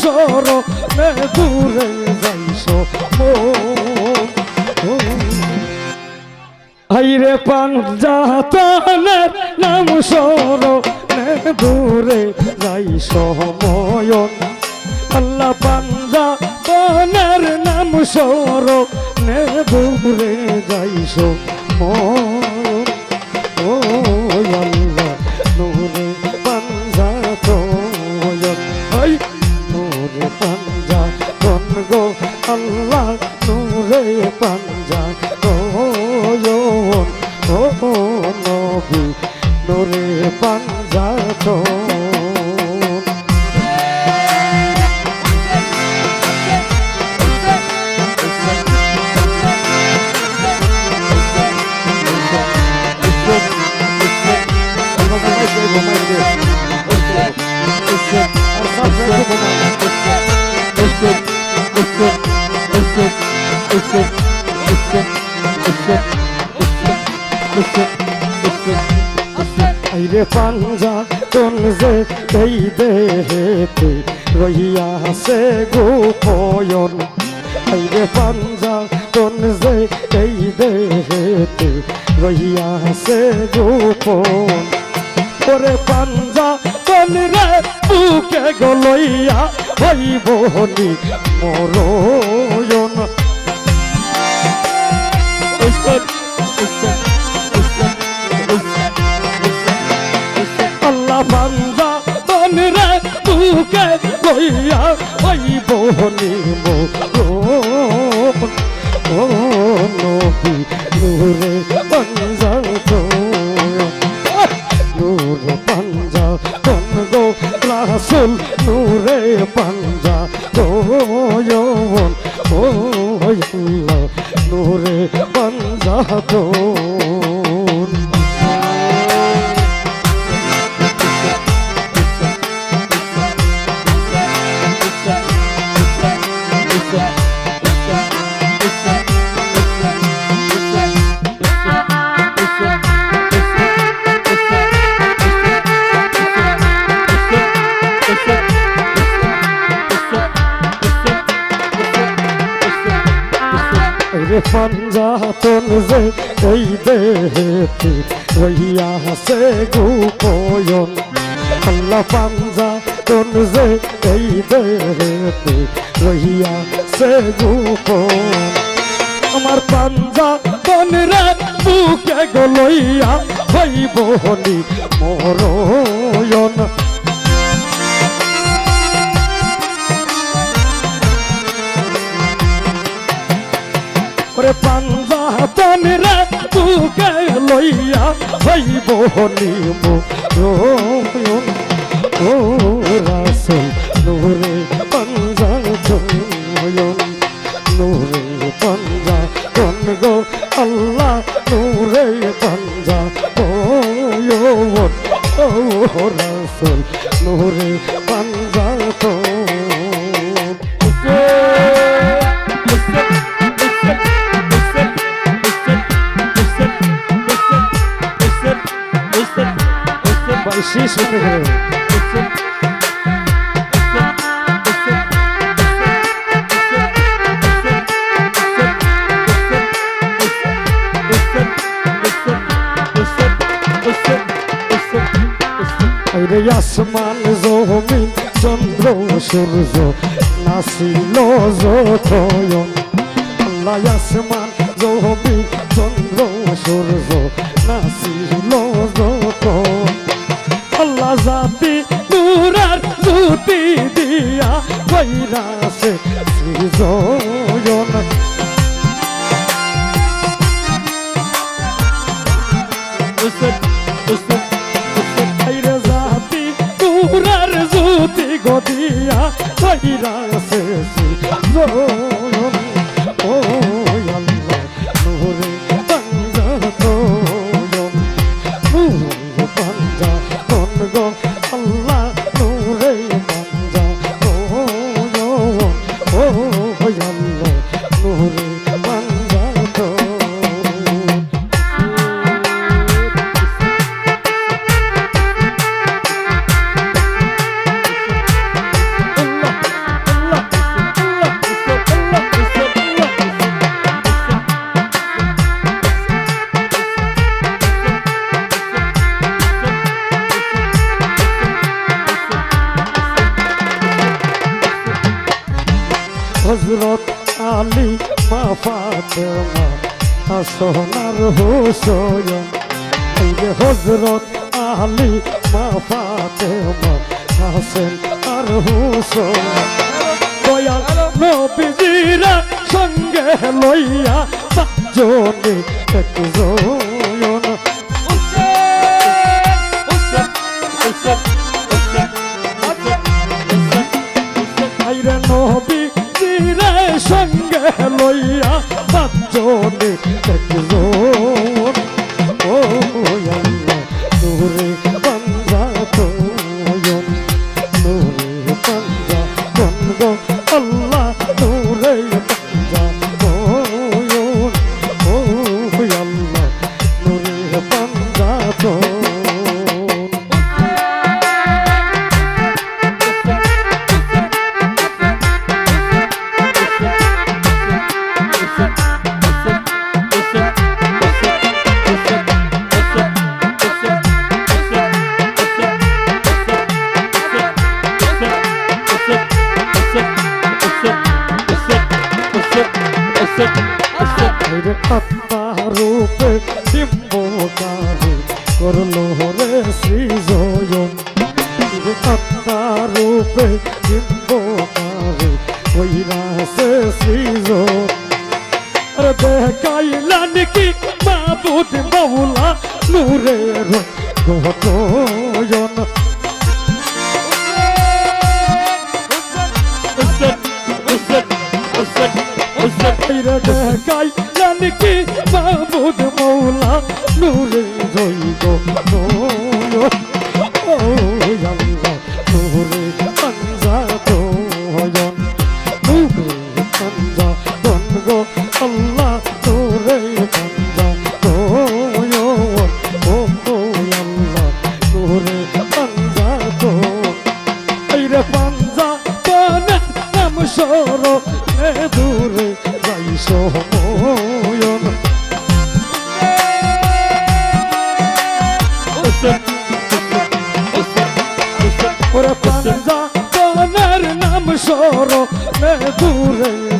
সরণে দূরে যাইস হাইরে পান যাতানের নাম সরণে দূরে যাইস ময়ন আল্লাহ পাঞ্জা তনের নাম সরণে দূরে যাইস ময়ন আল্লাহ নূরে পাঞ্জাতন ও নবী নূরে পাঞ্জাতন আইরে পাঞ্জা তোন যে এই দেহেতে রহিয়া সে গোপয়ন আইরে পাঞ্জা তোন যে এই দেহেতে রহিয়া সে গোপন ওরে পাঞ্জা তোন রে বুকে গলইয়া হইব হনি মরয়ন আল্লাহ বান্দা তনরে বুকে গইয়া ওই বহনি মো ও নবী নূরে পাঞ্জা তো নূরে পাঞ্জা তন গো রাসুল নূরে পাঞ্জা তো পাঞ্জাতন যে এই দেহেতে রইয়া সে গুপয়ন। আল্লাহ পাঞ্জাতন যে এই দেহেতে রইয়া সে গুপন আমার পাঞ্জা বনরে বুকে গলইয়া হইব হনি মরয়ন। ওরে পাঞ্জা তনরে বুকে লইয়া হইব রোয়ন ও রাসুল, নূরে পাঞ্জা জয়ন নূরে পাঞ্জা তন গো আল্লাহ, নূরে পাঞ্জা ও রাসুল, নূরে হতে গেলে। রে আসমান জমিন, চন্দ্র, সূর্য, নাসিল যতয়ন আল্লাহ আসমান জমিন, চন্দ্র, সূর্য, নাসিল যতয়ন আল্লাহ জাতি নূরার জুতি দিয়া বৈরাসে সৃজন আইরে জাতি নূরার জুতি গদিয়া বৈরাসে সৃজন হজরত আলী মা ফাতেমা আসনার হুসয়ন। এই যে হজরত আলী মা ফাতেমা হাসেন আর হুসয়ন। দয়াল নবীজিরা সঙ্গে লইয়া পাঁচজনে একজন। আইরে নবী সঙ্গে লইয়া পাঁচজনে একজন ও আল্লাহ নূরে বান্দা রে আত্মারূপে ডিম্বকারে করল রে সৃজন রে আত্মারূপে ডিম্বকারে কইরাছে সৃজন আরে দেখাইলান কি মাবুদ মৌলা নূরের গতয়ন রে দেখাইলান কি মাবুদ মৌলা নূরে জৈব নয়ন ওরে পাঞ্জা পানার নাম সর এ দূরে।